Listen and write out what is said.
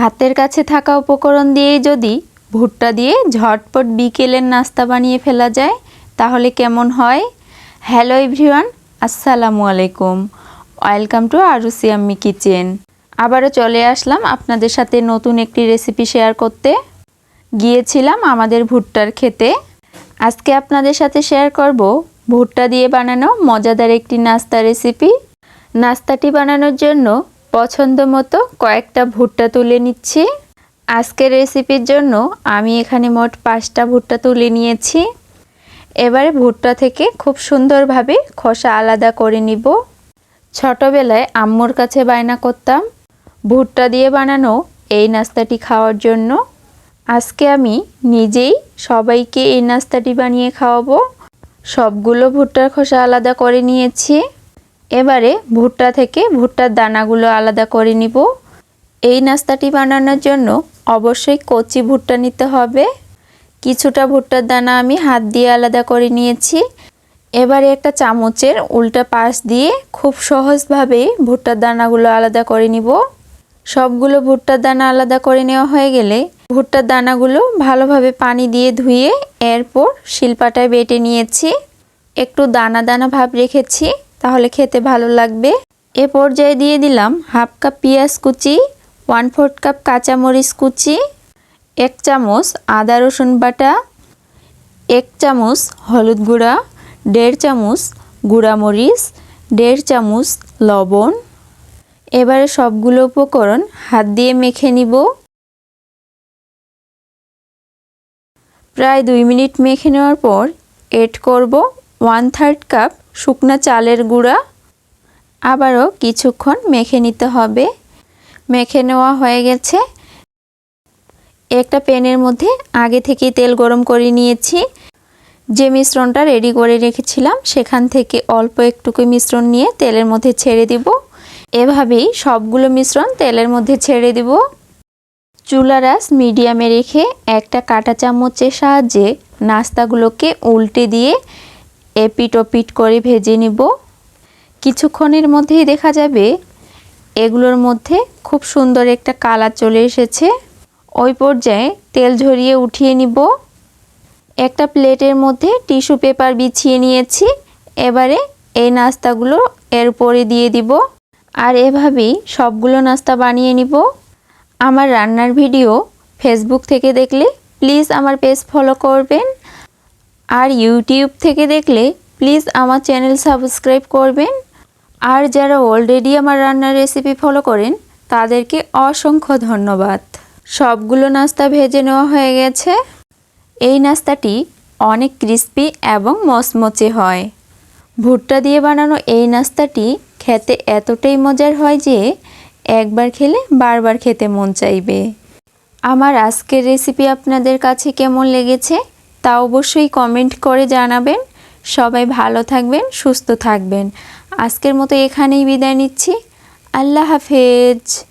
হাতের কাছে থাকা উপকরণ দিয়েই যদি ভুট্টা দিয়ে ঝটপট বিকেলের নাস্তা বানিয়ে ফেলা যায়, তাহলে কেমন হয়? হ্যালো এভরিওয়ান আসসালামু আলাইকুম। ওয়েলকাম টু আরুসি আম্মি কিচেন আবারও চলে আসলাম আপনাদের সাথে নতুন একটি রেসিপি শেয়ার করতে। গিয়েছিলাম আমাদের ভুট্টার খেতে। আজকে আপনাদের সাথে শেয়ার করব ভুট্টা দিয়ে বানানো মজাদার একটি নাস্তা রেসিপি নাস্তাটি বানানোর জন্য পছন্দ মতো কয়েকটা ভুট্টা তুলে নিচ্ছি। আজকের রেসিপির জন্য আমি এখানে মোট পাঁচটা ভুট্টা তুলে নিয়েছি। এবারে ভুট্টা থেকে খুব সুন্দরভাবে খোসা আলাদা করে নিব। ছোটোবেলায় আম্মুর কাছে বায়না করতাম, ভুট্টা দিয়ে বানানো এই নাস্তাটি খাওয়ার জন্য। আজকে আমি নিজেই সবাইকে এই নাস্তাটি বানিয়ে খাওয়াবো। সবগুলো ভুট্টার খোসা আলাদা করে নিয়েছি। এবারে ভুট্টা থেকে ভুট্টার দানাগুলো আলাদা করে নিব। এই নাস্তাটি বানানোর জন্য অবশ্যই কচি ভুট্টা নিতে হবে। কিছুটা ভুট্টার দানা আমি হাত দিয়ে আলাদা করে নিয়েছি। এবারে একটা চামচের উল্টা পাশ দিয়ে খুব সহজভাবে ভুট্টার দানাগুলো আলাদা করে নিব। সবগুলো ভুট্টার দানা আলাদা করে নেওয়া হয়ে গেলে ভুট্টার দানাগুলো ভালোভাবে পানি দিয়ে ধুয়ে এরপর শিলপাটায় বেটে নিয়েছি। একটু দানা দানা ভাব রেখেছি। তাহলে খেতে ভালো লাগবে। এ পর্যায়ে দিয়ে দিলাম হাফ কাপ পেঁয়াজ কুচি, ওয়ান ফোর্থ কাপ কাঁচামরিচ কুচি, এক চামচ আদা রসুন বাটা, এক চামচ হলুদ গুঁড়া, দেড় চামচ গুঁড়া মরিচ দেড় চামচ লবণ। এবারে সবগুলো উপকরণ হাত দিয়ে মেখে নিব। প্রায় দুই মিনিট মেখে নেওয়ার পর এড করব ওয়ান থার্ড কাপ শুকনা চালের গুঁড়া। আবারও কিছুক্ষণ মেখে নিতে হবে। মেখে নেওয়া হয়ে গেছে। একটা প্যানের মধ্যে আগে থেকেই তেল গরম করে নিয়েছি। যে মিশ্রণটা রেডি করে রেখেছিলাম, সেখান থেকে অল্প একটুকু মিশ্রণ নিয়ে তেলের মধ্যে ছেড়ে দিব। এভাবেই সবগুলো মিশ্রণ তেলের মধ্যে ছেড়ে দিব। চুলা রাস মিডিয়ামে রেখে একটা কাঁটা চামচের সাহায্যে নাস্তাগুলোকে উল্টে দিয়ে এপিট ওপিট করে ভেজে নিব। কিছুক্ষণের মধ্যেই দেখা যাবে এগুলোর মধ্যে খুব সুন্দর একটা কালার চলে এসেছে। ওই পর্যায়ে তেল ঝরিয়ে উঠিয়ে নিব। একটা প্লেটের মধ্যে টিস্যু পেপার বিছিয়ে নিয়েছি। এবারে এই নাস্তাগুলো এর উপরে দিয়ে দিব। আর এভাবেই সবগুলো নাস্তা বানিয়ে নিব। আমার রান্নার ভিডিও ফেসবুক থেকে দেখলে প্লিজ আমার পেজ ফলো করবেন। আর ইউটিউব থেকে দেখলে প্লিজ আমার চ্যানেল সাবস্ক্রাইব করবেন। আর যারা অলরেডি আমার রান্নার রেসিপি ফলো করেন, তাদেরকে অসংখ্য ধন্যবাদ। সবগুলো নাস্তা ভেজে নেওয়া হয়ে গেছে। এই নাস্তাটি অনেক ক্রিস্পি এবং মচমচে হয়। ভুট্টা দিয়ে বানানো এই নাস্তাটি খেতে এতটাই মজার হয় যে একবার খেলে বারবার খেতে মন চাইবে। আমার আজকের রেসিপি আপনাদের কাছে কেমন লেগেছে তা অবশ্যই কমেন্ট করে জানাবেন। সবাই ভালো থাকবেন, সুস্থ থাকবেন। আজকের মতো এখানেই বিদায় নিচ্ছি। আল্লাহ হাফেজ।